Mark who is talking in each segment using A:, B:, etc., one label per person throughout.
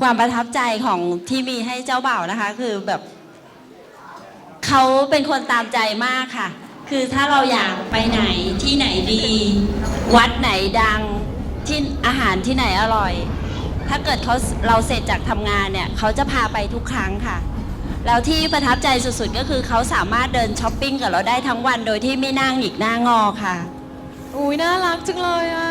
A: ความประทับใจของที่มีให้เจ้าบ่าวนะคะ คือแบบเขาเป็นคนตามใจมากค่ะ คือถ้าเราอยากไปไหนที่ไหนดี วัดไหนดังที่อาหารที่ไหนอร่อย ถ้าเกิดเขาเราเสร็จจากทำงานเนี่ยเขาจะพาไปทุกครั้งค่ะแล้วที่ประทับใจสุดๆ ก็คือเขาสามารถเดินช้อปปิ้งกับเราได้ทั้งวันโดยที่ไม่นั่งหงิกหน้างอค่ะ
B: อุ้ยน่ารักจังเลยอะ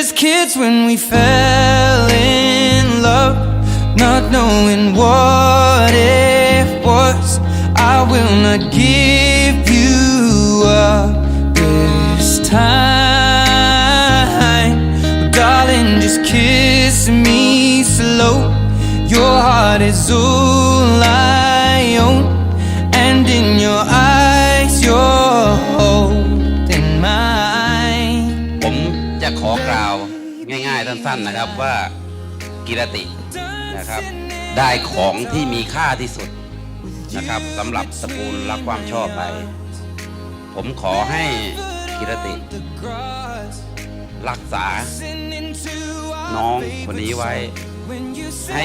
C: Just kids when we fell in love, not knowing what it was. I will not give you up this time. Darling, just kiss me slow. Your heart is all I
D: ง่ายๆสั้นๆนะครับว่ากิรตินะครับ ได้ของที่มีค่าที่สุดนะครับสำหรับตระกูลรักความชอบไป ผมขอให้กิรติ รักษา น้องคนนี้ไว้ ให้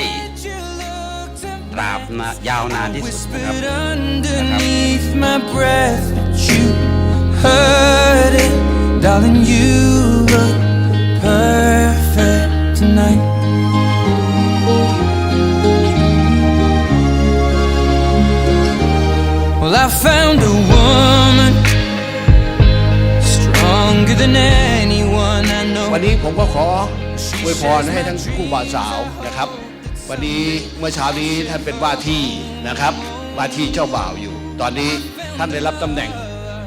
D: ตราบนายาวนานที่สุดนะครับ
C: Whispered underneath my breath, but you heard it, darling. You Well, I found a woman stronger than anyone I know.
E: วันนี้ผมก็ขออวยพรให้ทั้งคู่บ่าวสาวนะครับ วันนี้เมื่อเช้านี้ท่านเป็นว่าที่นะครับ ว่าที่เจ้าบ่าวอยู่ ตอนนี้ท่านได้รับตำแหน่ง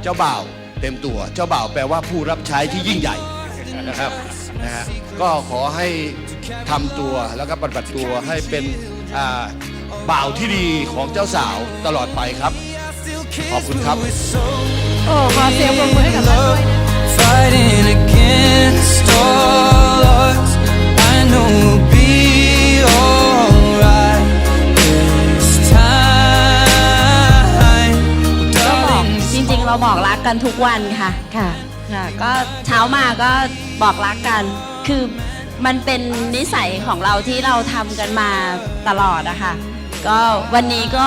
E: เจ้าบ่าวเต็มตัว เจ้าบ่าวแปลว่าผู้รับใช้ที่ยิ่งใหญ่นะครับนะฮะก็ขอให้ทำตัวแล้วก็ปฏิบัติตัวให้เป็นอ่าบ่าวที่ดีของเจ้าสาวตลอดไปครับ ขอบคุณครับ
B: โอ้ขอเสียงปรบมือให้กับท่านด้วยนะ
C: Fighting against all odds. I know we'll be alright this time.
A: ก็บอก
C: Darling,
A: จริงๆ เราบอกรักกันทุกวันค่ะ ค่ะ ค่ะ ก็เช้ามาก็บอกรักกัน คือมันเป็นนิสัยของเราที่เราทำกันมาตลอดอะค่ะ ก็วันนี้ก็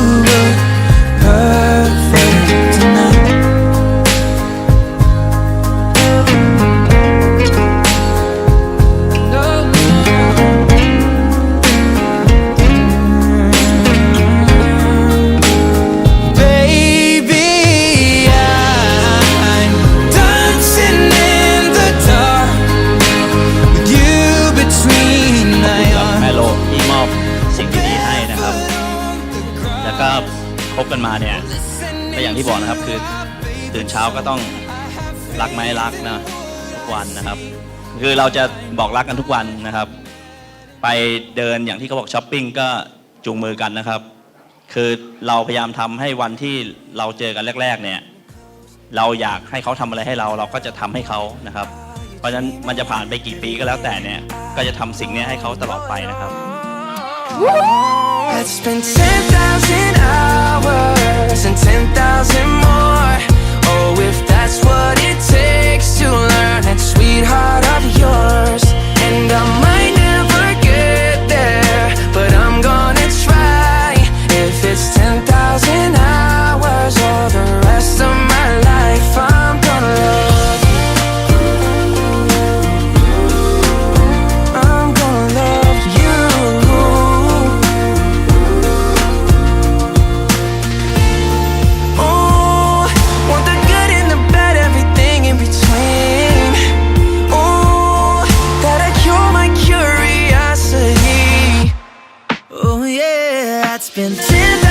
F: ก็คบกันมาเนี่ยก็อย่างที่บอกนะครับคือตื่นเช้าก็ต้องรักไหมรักนะทุกวันนะครับ คือเราจะบอกรักกันทุกวันนะครับ ไปเดินอย่างที่เขาบอกช้อปปิ้งก็จูงมือกันนะครับ คือเราพยายามทำให้วันที่เราเจอกันแรก ๆ เนี่ย เราอยากให้เขาทำอะไรให้เราเราก็จะทำให้เขานะครับ เพราะฉะนั้นมันจะผ่านไปกี่ปีก็แล้วแต่เนี่ยก็จะทำสิ่งนี้ให้เขาตลอดไปนะครับ
C: I'd spend 10,000 hours and 10,000 more. Oh, if that's what It's been 10